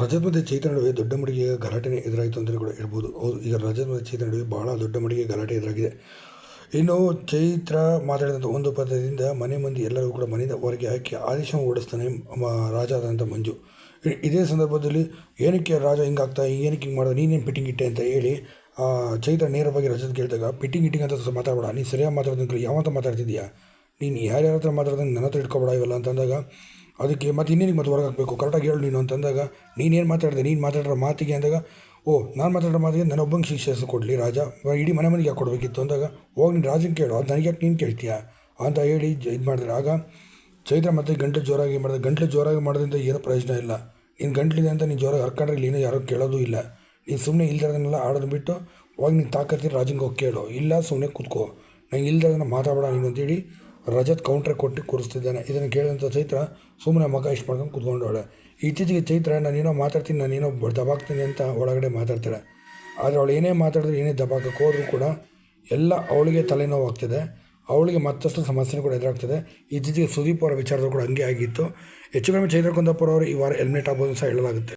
ರಜತ್ ಮತ್ತು ಚೈತ್ರ ನಡುವೆ ದೊಡ್ಡ ಮಡಿಗೆ ಗಲಾಟೆನೇ ಎದುರಾಯಿತು ಅಂತಲೇ ಕೂಡ ಹೇಳ್ಬೋದು. ಹೌದು, ಈಗ ರಜತ್ ಮತ್ತು ಚೈತ್ರ ನಡುವೆ ಭಾಳ ದೊಡ್ಡ ಮಡಿಗೆ ಗಲಾಟೆ ಎದುರಾಗಿದೆ. ಇನ್ನು ಚೈತ್ರ ಮಾತಾಡಿದಂಥ ಒಂದು ಪದದಿಂದ ಮನೆ ಮಂದಿ ಎಲ್ಲರೂ ಕೂಡ ಮನೆಯಿಂದ ಹೊರಗೆ ಹಾಕಿ ಆದೇಶ ಓಡಿಸ್ತಾನೆ ರಾಜ ಆದಂಥ ಮಂಜು. ಇದೇ ಸಂದರ್ಭದಲ್ಲಿ ಏನಕ್ಕೆ ರಾಜ ಹಿಂಗಾಗ್ತಾ, ಏನಕ್ಕೆ ಹಿಂಗೆ ಮಾಡೋದು, ನೀನೇನು ಪಿಟ್ಟಿಂಗ್ ಇಟ್ಟೆ ಅಂತ ಹೇಳಿ ಚೈತ್ರ ನೇರವಾಗಿ ರಜತ್ ಕೇಳಿದಾಗ ಪಿಟ್ಟಿಂಗ್ ಇಟ್ಟಿಂಗ್ ಅಂತ ಮಾತಾಡಬೇಡ, ನೀನು ಸರಿಯಾಗಿ ಮಾತಾಡೋದಕ್ಕೆ ಯಾವಂತ ಮಾತಾಡ್ತಿದ್ಯಾ? ನೀನು ಯಾರ್ಯಾರ ಹತ್ರ ಮಾತಾಡ್ದಂಗೆ ನನ್ನ ಹತ್ರ ಇಟ್ಕೊಬೇಡ ಇವೆಲ್ಲ ಅಂತಂದಾಗ ಅದಕ್ಕೆ ಮತ್ತೆ ಇನ್ನೇನಿಗೆ ಮತ್ತೆ ಹೊರಗೆ ಹಾಕಬೇಕು? ಕರೆಕ್ಟಾಗಿ ಹೇಳು ನೀನು ಅಂತಂದಾಗ ನೀನೇನು ಮಾತಾಡಿದೆ? ನೀನು ಮಾತಾಡಿರೋ ಮಾತಿಗೆ ಅಂದಾಗ, ಓ, ನಾನು ಮಾತಾಡೋ ಮಾತಿಗೆ ಒಬ್ಬಂಗೆ ಶಿಕ್ಷೆ ಕೊಡಲಿ ರಾಜ. ಇಡೀ ಮನೆ ಮನೆಗೆ ಯಾಕೆ ಕೊಡಬೇಕಿತ್ತು ಅಂದಾಗ, ಹೋಗಿ ನೀನು ರಾಜನ ಕೇಳು. ಅದು ನನಗೆ ಯಾಕೆ ನೀನು ಕೇಳ್ತೀಯಾ? ಅಂತ ಹೇಳಿ ಇದು ಮಾಡಿದ್ರೆ ಆಗ ಚೈತ್ರ ಮತ್ತೆ ಗಂಟೆ ಜೋರಾಗಿ ಮಾಡಿದೆ. ಗಂಟಲು ಜೋರಾಗಿ ಮಾಡೋದ್ರಿಂದ ಏನೂ ಪ್ರಯೋಜನ ಇಲ್ಲ. ನೀನು ಗಂಟ್ಲಿದೆ ಅಂತ ನೀನು ಜೋರಾಗಿ ಹರ್ಕೊಂಡ್ರೆ ಇಲ್ಲಿ ಯಾರೋ ಕೇಳೋದು ಇಲ್ಲ. ನೀನು ಸುಮ್ಮನೆ ಇಲ್ದಿರೋದನ್ನೆಲ್ಲ ಆಡೋದು ಬಿಟ್ಟು ಹೋಗಿ ನೀನು ತಾಕತ್ತಿ ರಾಜಂಗೆ ಹೋಗಿ ಕೇಳು. ಇಲ್ಲ ಸುಮ್ಮನೆ ಕೂತ್ಕೋ. ನಂಗೆ ಇಲ್ದಿರೋದನ್ನ ಮಾತಾಡಬೇಡ ನೀನು ಅಂತೇಳಿ ರಜತ್ ಕೌಂಟ್ರ್ ಕೊಟ್ಟು ಕೂರಿಸ್ತಿದ್ದಾನೆ. ಇದನ್ನು ಕೇಳಿದಂಥ ಚೈತ್ರ ಸುಮ್ಮನೆ ಮಗ ಇಷ್ಟು ಮಾಡ್ಕೊಂಡು ಕೂತ್ಕೊಂಡವಳೆ ಇತ್ತೀಚೆಗೆ ಚೈತ್ರ ನಾನೇನೋ ಮಾತಾಡ್ತೀನಿ ನಾನೇನೋ ದಬಾಕ್ತೀನಿ ಅಂತ ಒಳಗಡೆ ಮಾತಾಡ್ತಾಳೆ. ಆದರೆ ಅವಳು ಏನೇ ಮಾತಾಡಿದ್ರು ಏನೇ ದಬಾಕಕ್ಕೆ ಹೋದ್ರೂ ಕೂಡ ಎಲ್ಲ ಅವಳಿಗೆ ತಲೆನೋವಾಗ್ತಿದೆ ಅವಳಿಗೆ ಮತ್ತಷ್ಟು ಸಮಸ್ಯೆ ಕೂಡ ಎದುರಾಗ್ತದೆ. ಇತ್ತೀಚೆಗೆ ಸುದೀಪ್ ಅವರ ವಿಚಾರದ ಕೂಡ ಹಂಗೆ ಆಗಿತ್ತು. ಹೆಚ್ಚು ಕಡಿಮೆ ಚೈತ್ರ ಕುಂದಾಪುರ ಅವರು ಈ ವಾರ ಎಲಿಮಿನೇಟ್ ಆಗ್ಬೋದು ಸಹ ಹೇಳಲಾಗುತ್ತೆ.